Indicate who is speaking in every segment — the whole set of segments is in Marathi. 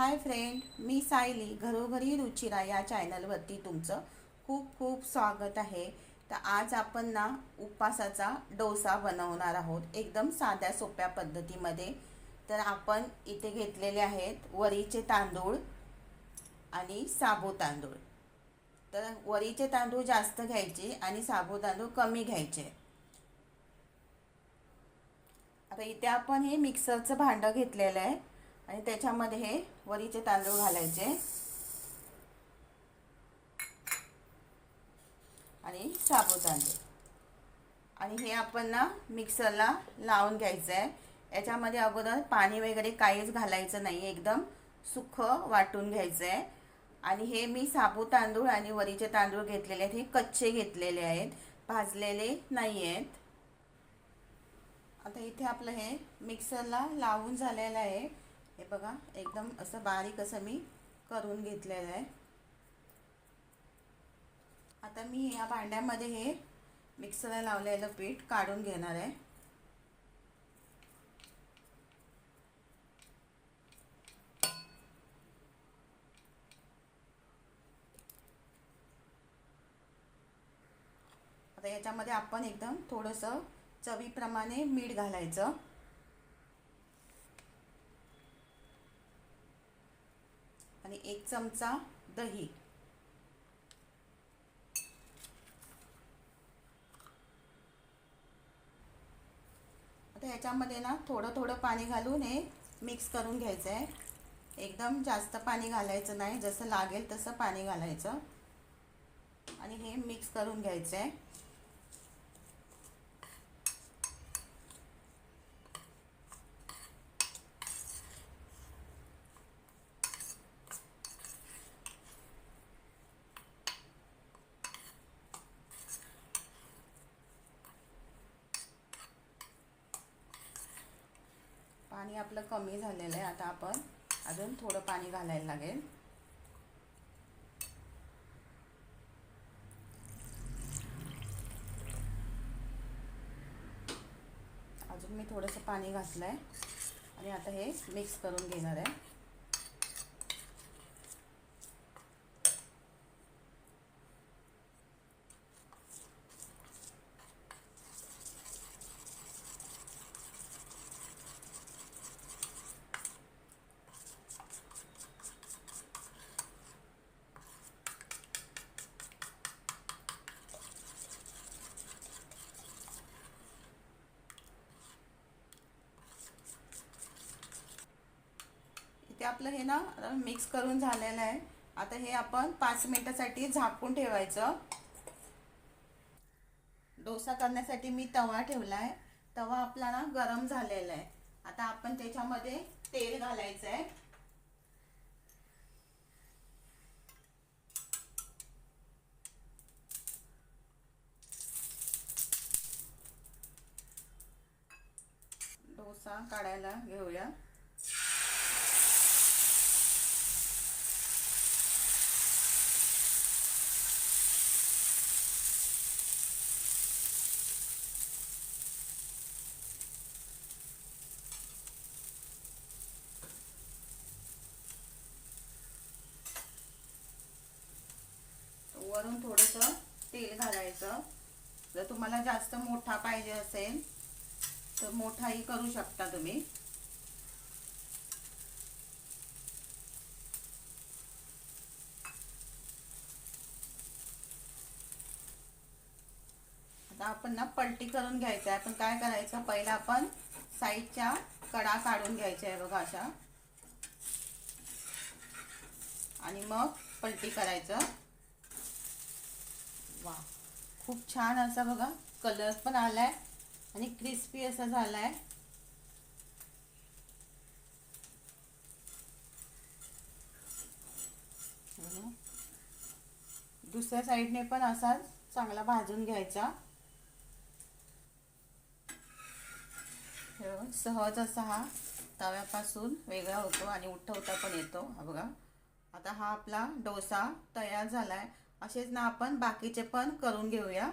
Speaker 1: हाय फ्रेंड मी सायली घरोघरी रुचिरा या चॅनलवरती तुमचं खूप खूप स्वागत आहे. तर आज आपण ना उपवासाचा डोसा बनवणार आहोत एकदम साध्या सोप्या पद्धतीमध्ये. तर आपण इथे घेतलेले आहेत वरीचे तांदूळ आणि साबू तांदूळ. तर वरीचे तांदूळ जास्त घ्यायचे आणि साबू तांदूळ कमी घ्यायचे. आता इथे आपण हे मिक्सरचं भांडं घेतलेलं आहे. आणि त्याच्यामध्ये हे वरीचे तांदूळ घालायचे. आणि साबू तांदूळ. आणि हे आपण ना मिक्सरला लावून घ्यायचं आहे याच्यामध्ये अगोदर पाणी वगैरे काहीच घालायचं नाही एकदम सुखं वाटून घ्यायचं आहे आणि हे मी साबू तांदूळ आणि वरीचे तांदूळ घेतलेले आहेत हे कच्चे घेतलेले आहेत भाजलेले नाही आहेत. आता इथे आपलं हे मिक्सरला लावून झालेलं आहे. हे बघा एकदम असं बारीक असं मी करून घेतलेलं आहे. आता मी या भांड्यामध्ये हे मिक्सरला लावलेलं पीठ काढून घेणार आहे. आता याच्यामध्ये आपण एकदम थोडंसं चवीप्रमाणे मीठ घालायचं. एक चमचा दही. आता ह्याच्यामध्ये ना थोडं थोडं पाणी घालून हे मिक्स करून घ्यायचं आहे एकदम जास्त पाणी घालायचं नाही. जसं लागेल तसं पाणी घालायचं. आणि हे मिक्स करून घ्यायचं आहे पाणी आपलं कमी झालेलं आहे. आता आपण अजून थोडं पाणी घालायला लागेल. अजून मी थोडंसं पाणी घातलं आहे आणि आता हे मिक्स करून घेणार आहे. ते आपलं हे ना मिक्स करून झालेलं आहे. आता हे आपण पाच मिनटासाठी झाकून ठेवायचं. डोसा करण्यासाठी मी तवा ठेवला आहे तवा आपला ना गरम झालेला आहे. आता आपण त्याच्यामध्ये तेल घालायचं आहे डोसा काढायला घेऊया वरून थोडंसं तेल घालायचं जर तुम्हाला जास्त मोठा पाहिजे असेल तर मोठाही करू शकता तुम्ही. आता आपण ना पलटी करून घ्यायचं आहे आपण काय करायचं? पहिला आपण साईडच्या कडा काढून घ्यायच्या आहे बघा अशा. आणि मग पलटी करायचं. वा. खूप छान असा बघा कलर पण आलाय आणि क्रिस्पी असा झालाय. दुसऱ्या साईडने पण असा चांगला भाजून घ्यायचा. सहज असा हा तव्यापासून वेगळा होतो आणि उठवता पण येतो. हा बघा. आता हा आपला डोसा तयार झाला आहे असेच ना आपण बाकीचे पण करून घेऊया.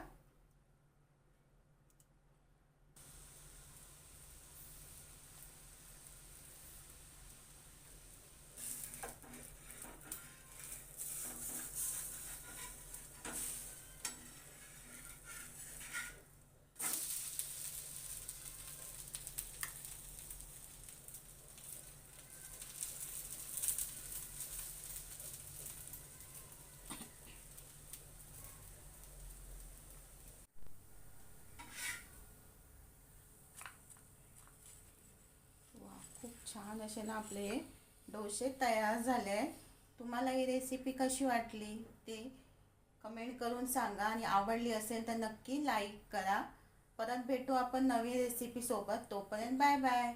Speaker 1: छान असे ना आपले डोसे तयार झाले. तुम्हाला ही रेसिपी कशी वाटली ते कमेंट करून सांगा आणि आवडली असेल तर नक्की लाईक करा. परत भेटू आपण नवीन रेसिपीसोबत तोपर्यंत बाय बाय